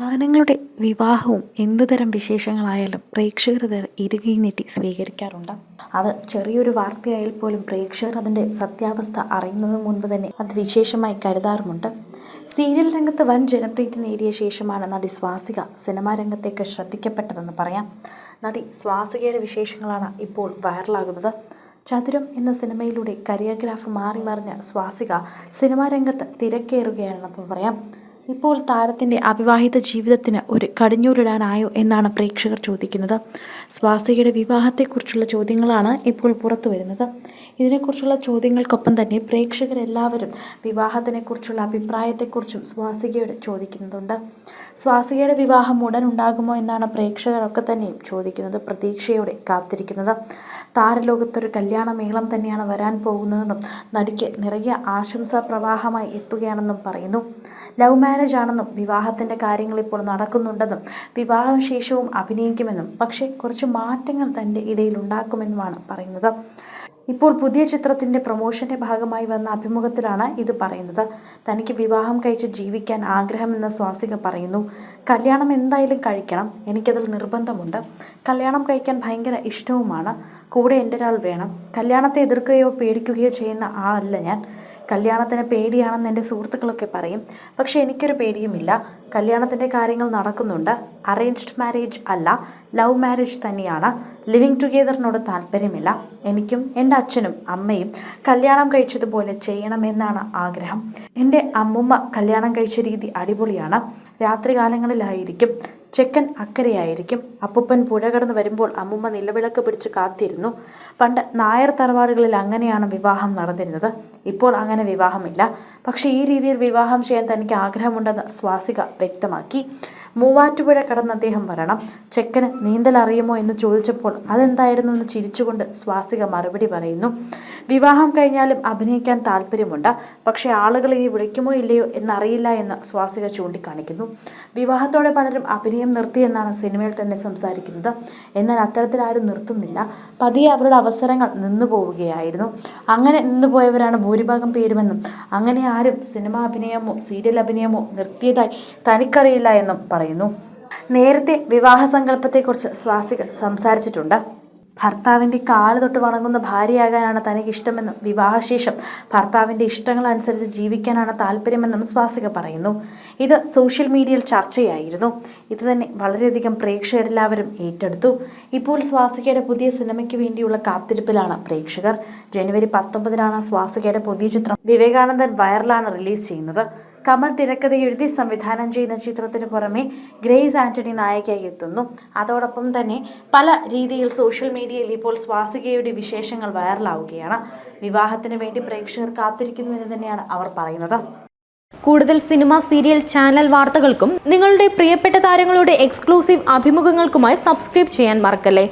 താരങ്ങളുടെ വിവാഹവും എന്തുതരം വിശേഷങ്ങളായാലും പ്രേക്ഷകർ അത് നീട്ടി സ്വീകരിക്കാറുണ്ട്. അത് ചെറിയൊരു വാർത്തയായാൽ പോലും പ്രേക്ഷകർ അതിന്റെ സത്യാവസ്ഥ അറിയുന്നതിന് മുൻപ് തന്നെ അത് വിശേഷമായി കരുതാറുമുണ്ട്. സീരിയൽ രംഗത്ത് വൻ ജനപ്രീതി നേടിയ ശേഷമാണ് നടി സ്വാസിക സിനിമാ രംഗത്തേക്ക് ശ്രദ്ധിക്കപ്പെട്ടതെന്ന് പറയാം. നടി സ്വാസികയുടെ വിശേഷങ്ങളാണ് ഇപ്പോൾ വൈറലാകുന്നത്. ചതുരം എന്ന സിനിമയിലൂടെ കരിയോഗ്രാഫ് മാറി മറിഞ്ഞ സ്വാസിക സിനിമാ രംഗത്ത് തിരക്കേറുകയാണെന്ന് പറയാം. ഇപ്പോൾ താരത്തിന്റെ അവിവാഹിത ജീവിതത്തിന് ഒരു കടിഞ്ഞൂരിടാനായോ എന്നാണ് പ്രേക്ഷകർ ചോദിക്കുന്നത്. സ്വാസികയുടെ വിവാഹത്തെക്കുറിച്ചുള്ള ചോദ്യങ്ങളാണ് ഇപ്പോൾ പുറത്തു വരുന്നത്. ഇതിനെക്കുറിച്ചുള്ള ചോദ്യങ്ങൾക്കൊപ്പം തന്നെ പ്രേക്ഷകരെല്ലാവരും വിവാഹത്തിനെക്കുറിച്ചുള്ള അഭിപ്രായത്തെക്കുറിച്ചും സ്വാസികയോട് ചോദിക്കുന്നുണ്ട്. സ്വാസികയുടെ വിവാഹം ഉടൻ ഉണ്ടാകുമോ എന്നാണ് പ്രേക്ഷകരൊക്കെ തന്നെയും ചോദിക്കുന്നത് പ്രതീക്ഷയോടെ കാത്തിരിക്കുന്നത്. താരലോകത്തൊരു കല്യാണമേളം തന്നെയാണ് വരാൻ പോകുന്നതെന്നും നടിക്ക് നിറയെ ആശംസാ പ്രവാഹമായി എത്തുകയാണെന്നും പറയുന്നു. ലവ് മാരേജ് ആണെന്നും വിവാഹത്തിന്റെ കാര്യങ്ങൾ ഇപ്പോൾ നടക്കുന്നുണ്ടെന്നും വിവാഹം ശേഷവും അഭിനയിക്കുമെന്നും പക്ഷേ കുറച്ച് മാറ്റങ്ങൾ തന്റെ ഇടയിൽ ഉണ്ടാക്കുമെന്നുമാണ് പറയുന്നത്. ഇപ്പോൾ പുതിയ ചിത്രത്തിന്റെ പ്രൊമോഷന്റെ ഭാഗമായി വന്ന അഭിമുഖത്തിലാണ് ഇത് പറയുന്നത്. തനിക്ക് വിവാഹം കഴിച്ച് ജീവിക്കാൻ ആഗ്രഹമെന്ന് സ്വാസിക പറയുന്നു. കല്യാണം എന്തായാലും കഴിക്കണം. എനിക്കതിൽ നിർബന്ധമുണ്ട്. കല്യാണം കഴിക്കാൻ ഭയങ്കര ഇഷ്ടവുമാണ്. കൂടെ എന്റെ ഒരാൾ വേണം. കല്യാണത്തെ എതിർക്കുകയോ പേടിക്കുകയോ ചെയ്യുന്ന ആളല്ല ഞാൻ. കല്യാണത്തിന് പേടിയാണെന്ന് എന്റെ സുഹൃത്തുക്കളൊക്കെ പറയും. പക്ഷേ എനിക്കൊരു പേടിയുമില്ല. കല്യാണത്തിന്റെ കാര്യങ്ങൾ നടക്കുന്നുണ്ട്. അറേഞ്ച്ഡ് മാരേജ് അല്ല. ലവ് മാരേജ് തന്നെയാണ്. ലിവിങ് ടുഗെദറിനോട് താല്പര്യമില്ല. എനിക്കും എന്റെ അച്ഛനും അമ്മയും കല്യാണം കഴിച്ചതുപോലെ ചെയ്യണമെന്നാണ് ആഗ്രഹം. എന്റെ അമ്മുമ്മ കല്യാണം കഴിച്ച രീതി അടിപൊളിയാണ്. രാത്രികാലങ്ങളിലായിരിക്കും ചെക്കൻ അക്കരയായിരിക്കും. അപ്പൂപ്പൻ പുഴ കടന്ന് വരുമ്പോൾ അമ്മുമ്മ നിലവിളക്ക് പിടിച്ച് കാത്തിരുന്നു. പണ്ട് നായർ തറവാടുകളിൽ അങ്ങനെയാണ് വിവാഹം നടന്നിരുന്നത്. ഇപ്പോൾ അങ്ങനെ വിവാഹമില്ല. പക്ഷേ ഈ രീതിയിൽ വിവാഹം ചെയ്യാൻ തനിക്ക് ആഗ്രഹമുണ്ടെന്ന് സ്വാസിക വ്യക്തമാക്കി. മൂവാറ്റുപുഴ കടന്ന് അദ്ദേഹം വരണം. ചെക്കന് നീന്തൽ അറിയുമോ എന്ന് ചോദിച്ചപ്പോൾ അതെന്തായിരുന്നു എന്ന് ചിരിച്ചുകൊണ്ട് സ്വാസിക മറുപടി പറയുന്നു. വിവാഹം കഴിഞ്ഞാലും അഭിനയിക്കാൻ താല്പര്യമുണ്ട്. പക്ഷേ ആളുകൾ ഇനി വിളിക്കുമോ ഇല്ലയോ എന്നറിയില്ല എന്ന് സ്വാസിക ചൂണ്ടിക്കാണിക്കുന്നു. വിവാഹത്തോടെ പലരും അഭിനയം നിർത്തിയെന്നാണ് സിനിമയിൽ തന്നെ സംസാരിക്കുന്നത്. എന്നാൽ അത്തരത്തിൽ ആരും നിർത്തുന്നില്ല. പതിയെ അവരുടെ അവസരങ്ങൾ നിന്നു പോവുകയായിരുന്നു. അങ്ങനെ നിന്നു പോയവരാണ് ഭൂരിഭാഗം പേരുമെന്നും അങ്ങനെ ആരും സിനിമാ അഭിനയമോ സീരിയൽ അഭിനയമോ നിർത്തിയതായി തനിക്കറിയില്ല എന്നും പറയുന്നു. നേരത്തെ വിവാഹ സങ്കല്പത്തെക്കുറിച്ച് സ്വാസിക സംസാരിച്ചിട്ടുണ്ട്. ഭർത്താവിന്റെ കാൽ തൊട്ട് വണങ്ങുന്ന ഭാര്യയാകാനാണ് തനിക്ക് ഇഷ്ടമെന്നും വിവാഹശേഷം ഭർത്താവിന്റെ ഇഷ്ടങ്ങളനുസരിച്ച് ജീവിക്കാനാണ് താല്പര്യമെന്നും സ്വാസിക പറയുന്നു. ഇത് സോഷ്യൽ മീഡിയയിൽ ചർച്ചയായിരുന്നു. ഇത് തന്നെ വളരെയധികം പ്രേക്ഷകരെല്ലാവരും ഏറ്റെടുത്തു. ഇപ്പോൾ സ്വാസികയുടെ പുതിയ സിനിമയ്ക്ക് വേണ്ടിയുള്ള കാത്തിരിപ്പിലാണ് പ്രേക്ഷകർ. ജനുവരി പത്തൊമ്പതിനാണ് സ്വാസികയുടെ പുതിയ ചിത്രം വിവേകാനന്ദൻ വൈറലാണ് റിലീസ് ചെയ്യുന്നത്. കമൽ തിരക്കഥ എഴുതി സംവിധാനം ചെയ്യുന്ന ചിത്രത്തിന് പുറമെ ഗ്രേസ് ആന്റണി നായികയായി എത്തുന്നു. അതോടൊപ്പം തന്നെ പല രീതിയിൽ സോഷ്യൽ മീഡിയയിൽ ഇപ്പോൾ സ്വാസികയുടെ വിശേഷങ്ങൾ വൈറലാവുകയാണ്. വിവാഹത്തിന് വേണ്ടി പ്രേക്ഷകർ കാത്തിരിക്കുന്നു എന്ന് തന്നെയാണ് അവർ പറയുന്നത്. കൂടുതൽ സിനിമ സീരിയൽ ചാനൽ വാർത്തകൾക്കും നിങ്ങളുടെ പ്രിയപ്പെട്ട താരങ്ങളുടെ എക്സ്ക്ലൂസീവ് അഭിമുഖങ്ങൾക്കുമായി സബ്സ്ക്രൈബ് ചെയ്യാൻ മറക്കല്ലേ?